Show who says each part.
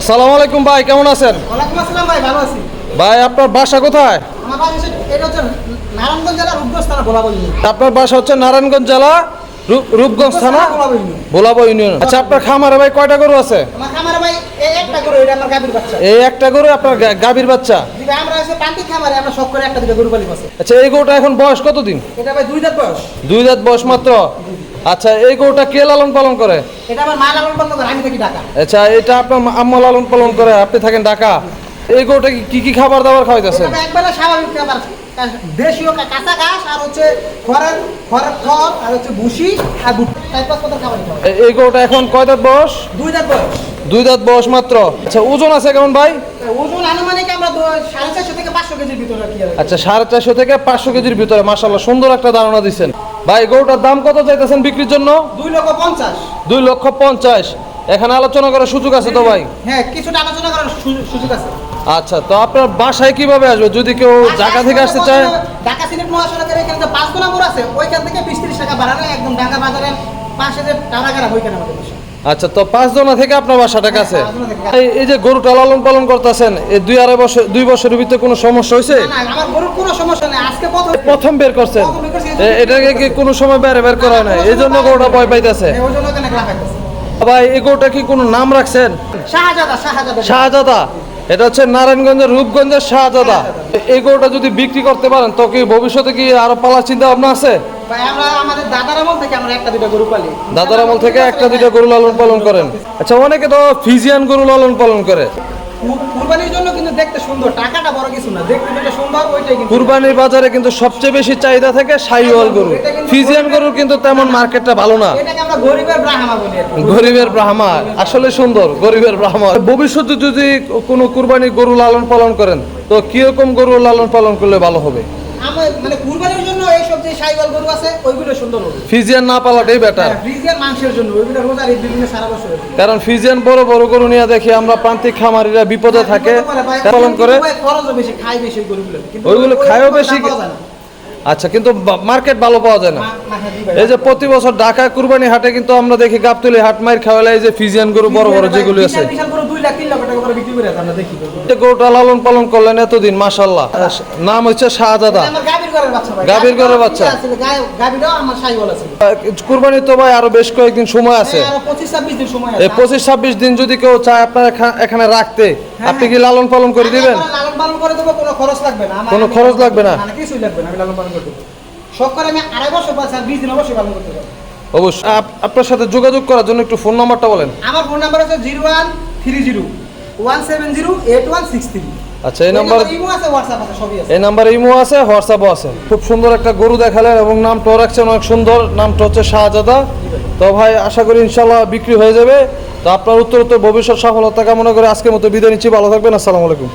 Speaker 1: আসসালামু আলাইকুম ভাই কেমন আছেন?
Speaker 2: ওয়ালাইকুম আসসালাম ভাই ভালো আছি।
Speaker 1: ভাই আপনার বাসা কোথায়?
Speaker 2: আমার বাড়ি হচ্ছে নারায়ণগঞ্জ জেলার রূপগঞ্জ থানা বলা
Speaker 1: আপনার বাসা হচ্ছে নারায়ণগঞ্জ জেলা রূপগঞ্জ থানা ভোলাবো ইউনিয়ন। আচ্ছা আপনার খামারে ভাই কয়টা গরু আছে?
Speaker 2: আমার খামারে ভাই এই একটা করে এটা আমার গাভীর বাচ্চা।
Speaker 1: এই একটা গরু আপনার গাভীর বাচ্চা?
Speaker 2: যেটা আমরা আছে প্রান্তিক খামারে আমরা সব করে একটা দুটো গরু পালি আছে
Speaker 1: আচ্ছা এই গরুটা এখন বয়স কতদিন?
Speaker 2: এটা ভাই দুই দাঁত বয়স।
Speaker 1: দুই দাঁত বয়স মাত্র? আচ্ছা এই গরুটা কে লালন পালন করে?
Speaker 2: এটা আমার মা লালন পালন করে আমি থাকি ঢাকা।
Speaker 1: আচ্ছা এটা আপনার আম্মা লালন পালন করে আপনি থাকেন ঢাকা। এই গরুটা কি- কি খাবার দাবার খাওয়াইতেছেন?
Speaker 2: স্বাভাবিক খাবার। দেশীয় কাঁচা ঘাস আর হচ্ছে খড়ের খড়ের খড় আর হচ্ছে ভুসি আর খাবার
Speaker 1: এই গরুটা এখন কয় দাঁত বয়স?
Speaker 2: দুই দাঁত বয়স।
Speaker 1: দুই দাঁত বয়স মাত্র। আচ্ছা ওজন আছে কেমন ভাই?
Speaker 2: ওজন আনুমানিক আমরা সাড়ে চারশো থেকে পাঁচশো কেজির ভিতরে।
Speaker 1: আচ্ছা সাড়ে চারশো থেকে পাঁচশো কেজির ভিতরে মাসাল্লাহ সুন্দর একটা ধারণা দিচ্ছেন ভাই গরুটার দাম কত চাইতেছেন বিক্রির জন্য?
Speaker 2: দুই লক্ষ পঞ্চাশ।
Speaker 1: দুই লক্ষ পঞ্চাশ। এখানে আলোচনা করার সুযোগ আছে তো ভাই?
Speaker 2: হ্যাঁ কিছুটা আলোচনা করার সুযোগ আছে।
Speaker 1: আচ্ছা তো আপনার বাসায় কীভাবে আসবে? যদি কেউ ঢাকা থেকে আসতে চায়?
Speaker 2: ঢাকা সিলেট মহাসড়কের এখানে যে পাঁচ নম্বর আছে ওইখান থেকে বিশ ত্রিশ টাকা বাড়ানো একদম ঢাকা বাজারের পাশে যে টানাগাড়া ওইখানে আমাদের।
Speaker 1: আচ্ছা তো পাঁচ জনা থেকে আপনার বাসাটা কাছে?
Speaker 2: হ্যাঁ, পাঁচজনা থেকে।
Speaker 1: এই যে গরুটা লালন পালন করতেছেন এই দুই আড়াই বছর দুই বছরের ভিতরে কোনো সমস্যা হয়েছে?
Speaker 2: আমার গরুর কোনো সমস্যা নেই। আজকে প্রথম
Speaker 1: প্রথম বের করছেন? এটাকে কি কোনো সময় বের বের করা হয় না এই জন্য গরুটা ভয় পাইতেছে ভাই এই গরুটা কি কোনো নাম রাখছেন?
Speaker 2: শাহজাদা
Speaker 1: এটা হচ্ছে নারায়ণগঞ্জের রূপগঞ্জের শাহজাদা। এই গরুটা যদি বিক্রি করতে পারেন তো কি ভবিষ্যতে কি আরও পালার চিন্তা ভাবনা আছে
Speaker 2: দাদার আমল থেকে একটা দুটো গরু পালি।
Speaker 1: দাদার আমল থেকে একটা দুইটা গরু লালন পালন করেন। আচ্ছা অনেকে তো ফিজিয়ান গরু লালন পালন করে।
Speaker 2: কুরবানির জন্য কিন্তু দেখতে সুন্দর টাকাটা বড় কিছু না দেখতে যেটা সুন্দর ওইটাই কিন্তু।
Speaker 1: কুরবানির বাজারে কিন্তু সবচেয়ে বেশি চাহিদা থাকে সাইওয়াল গরু। ফিজিয়ান গরুর কিন্তু তেমন মার্কেটটা ভালো না।
Speaker 2: এটাকে আমরা গরিবের ব্রাহ্মা বলি
Speaker 1: গরিবের ব্রাহ্মা আসলে সুন্দর গরিবের ব্রাহ্মা। ভবিষ্যতে যদি কোনো কুরবানি গরু লালন পালন করেন তো কীরকম গরু লালন পালন করলে ভালো হবে?
Speaker 2: আমার মানে কুরবানির জন্য যে গরু আছে ওইগুলো সুন্দর হবে
Speaker 1: ফিজিয়ান না পালাটাই বেটার
Speaker 2: হ্যাঁ, মাংসের জন্য ওইগুলো বিভিন্ন সারা বছর
Speaker 1: কারণ ফিজিয়ান বড় বড় গরু নিয়ে দেখি আমরা প্রান্তিক খামারিরা বিপদে থাকে পালন করে।
Speaker 2: খরচও বেশি খাই বেশি গরুগুলো।
Speaker 1: ওইগুলো
Speaker 2: ওই-
Speaker 1: খায়ও বেশি। আচ্ছা কিন্তু মার্কেট ভালো পাওয়া যায় না।
Speaker 2: হ্যাঁ।
Speaker 1: এই যে প্রতি বছর ঢাকা কুরবানি হাটে কিন্তু আমরা দেখি গাবতলি হাট মাইর খাওয়ালে এই যে ফিজিয়ান গরু বড় বড় যেগুলো আছে।
Speaker 2: করে আমরা দেখি
Speaker 1: গরুটা লালন পালন করলেন এতদিন মাশাল্লাহ নাম হচ্ছে শাহজাদা।
Speaker 2: গাভীর ঘরের বাচ্চা
Speaker 1: কুরবানি তো ভাই আরও বেশ কয়েকদিন সময় আছে।
Speaker 2: হ্যাঁ, পঁচিশ ছাব্বিশ দিন
Speaker 1: যদি কেউ চায় আপনার এখানে রাখতে আপনি কি লালন পালন করে দিবেন?
Speaker 2: লালন পালন করে দেবো কোনো খরচ লাগবে না।
Speaker 1: কোনো খরচ লাগবে না?
Speaker 2: না, না, কিছুই লাগবে না আমি লালন পালন করে দেবো। শখ করে আমি আড়াই বছর পাচ্ছি আর বিশ দিন অবশ্যই পালন করতে পারব।
Speaker 1: অবশ্যই। আপ- আপনার সাথে যোগাযোগ করার জন্য একটু ফোন নাম্বারটা বলেন।
Speaker 2: আমার ফোন নাম্বার হচ্ছে জিরো ওয়ান থ্রি জিরো।
Speaker 1: আচ্ছা এই নাম্বার এই নাম্বারে ইমো আছে হোয়াটসঅ্যাপও আছে। খুব সুন্দর একটা গরু দেখালেন এবং নামটাও রাখছেন অনেক সুন্দর। নামটা হচ্ছে শাহজাদা। তো ভাই আশা করি ইনশাল্লাহ বিক্রি হয়ে যাবে। তো আপনার উত্তর উত্তর ভবিষ্যৎ সফলতা কামনা করে আজকের মতো বিদায় নিচ্ছি। ভালো থাকবেন আসসালামু আলাইকুম।